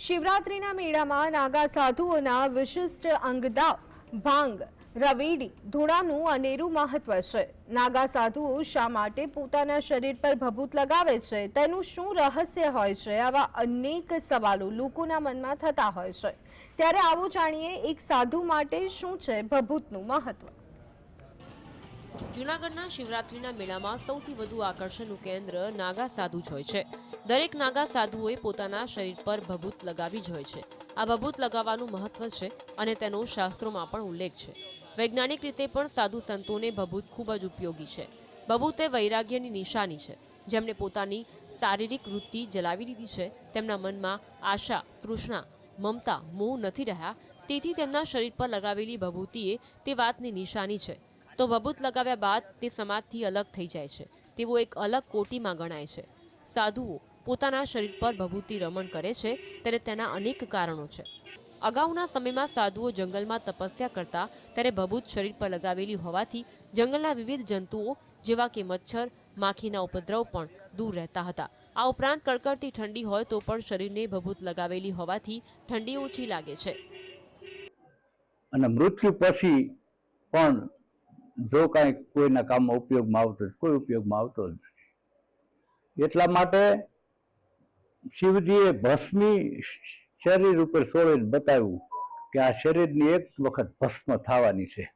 શિવરાત્રીના મેળામાં નાગા સાધુઓના વિશિષ્ટ અંગદાવ, ભાંગ, રવેડી ધૂળાનું અનેરું મહત્વ છે. નાગા સાધુઓ શા માટે પોતાના શરીર પર ભભૂત લગાવે છે? તેનું શું રહસ્ય હોય છે? આવા અનેક સવાલો લોકોના મનમાં થતા હોય છે. ત્યારે આવો જાણીએ એક સાધુ માટે શું છે ભભૂતનું મહત્વ? જૂનાગઢના શિવરાત્રીના મેળામાં સૌથી વધુ આકર્ષણનું કેન્દ્ર નાગા સાધુ જ હોય છે. દરેક નાગા સાધુઓએ પોતાના શરીર પર ભભૂત લગાવી જ હોય છે. આ ભભૂત લગાવવાનું મહત્વ છે અને તેનો શાસ્ત્રોમાં પણ ઉલ્લેખ છે. વૈજ્ઞાનિક રીતે પણ સાધુ સંતોને ભભૂત ખૂબ જ ઉપયોગી છે. ભભૂત એ વૈરાગ્યની નિશાની છે. જેમણે પોતાની શારીરિક વૃત્તિ જલાવી દીધી છે, તેમના મનમાં આશા, તૃષ્ણા, મમતા, મોહ નથી રહ્યા. તેથી તેમના શરીર પર લગાવેલી ભભૂતિએ તે વાતની નિશાની છે. તો ભભૂત લગાવ્યા બાદ તે સમાજથી અલગ થઈ જાય છે. તેવો એક અલગ કોટીમાં ગણાય છે. સાધુઓ પોતાના શરીર પર ભભૂતિ રમણ કરે છે ત્યારે તેના અનેક કારણો છે. અગાઉના સમયમાં સાધુઓ જંગલમાં તપસ્યા કરતા ત્યારે ભભૂત શરીર પર લગાવેલી હોવાથી જંગલના વિવિધ જંતુઓ જેવા કે મચ્છર, માખીના ઉપદ્રવ પણ દૂર રહેતા હતા. આ ઉપરાંત કડકડતી ઠંડી હોય તો પણ શરીરને ભભૂત લગાવેલી હોવાથી ઠંડી ઓછી લાગે છે. અને મૃત્યુ પછી પણ જો કાંઈ કોઈના કામમાં ઉપયોગમાં આવતો કોઈ ઉપયોગમાં આવતો નથી. એટલા માટે શિવજીએ ભસ્મી શરીર ઉપર સોળીને બતાવ્યું કે આ શરીરની એક વખત ભસ્મ થવાની છે.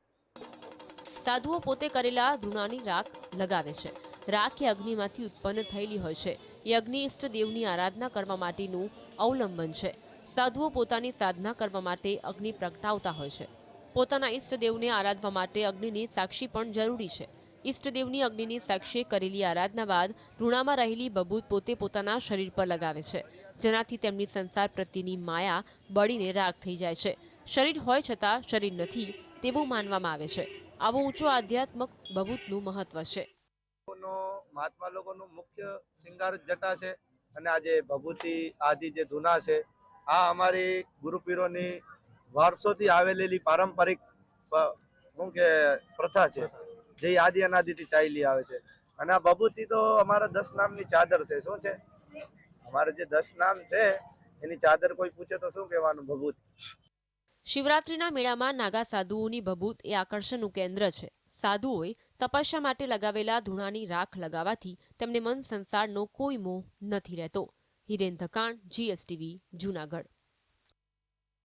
સાધુઓ પોતે કરેલા ધૂણાની રાખ લગાવે છે. રાખ એ અગ્નિમાંથી ઉત્પન્ન થયેલી હોય છે. એ અગ્નિ ઇષ્ટ દેવની આરાધના કરવા માટેનું અવલંબન છે. સાધુઓ પોતાની સાધના કરવા માટે અગ્નિ પ્રગટાવતા હોય છે. પોતાના ઈષ્ટદેવને આરાધવા માટે અગ્નિની સાક્ષી પણ જરૂરી છે. ઈષ્ટદેવની અગ્નિની સાક્ષીએ કરેલી આરાધના બાદ ઋણામાં રહેલી બબૂત પોતે પોતાના શરીર પર લગાવે છે. જેનાથી તેમની સંસાર પ્રત્યેની માયા બળીને રાગ થઈ જાય છે. શરીર હોય છતાં શરીર નથી તેવું માનવામાં આવે છે. આવો ઊંચો આધ્યાત્મક બબૂતનું મહત્વ છે. મહાત્મા લોકોનું મુખ્ય શિંગાર જટા છે અને આજે ભભૂતિ આદિ જે ધૂના છે, આ અમારી ગુરુપીરોની વર્ષોથી આવેલી પારંપરિક શું કે, પ્રથા છે, જે આદિ અનાદિથી ચાલી આવે છે. અને આ ભભૂતિ તો અમારા દસ નામની ચાદર છે. શું છે? અમારે જે દસ નામ છે, એની ચાદર કોઈ પૂછે તો શું કહેવાનું ભભૂત? શિવરાત્રીના મેળામાં નાગા સાધુઓની ભભૂત એ આકર્ષણનું કેન્દ્ર છે. સાધુઓએ તપસ્યા માટે લગાવેલા ધૂણાની રાખ લગાવવાથી તેમને મન સંસારનો કોઈ મોહ નથી રહેતો. હિરેન ધકાણ, જીએસટીવી, જૂનાગઢ.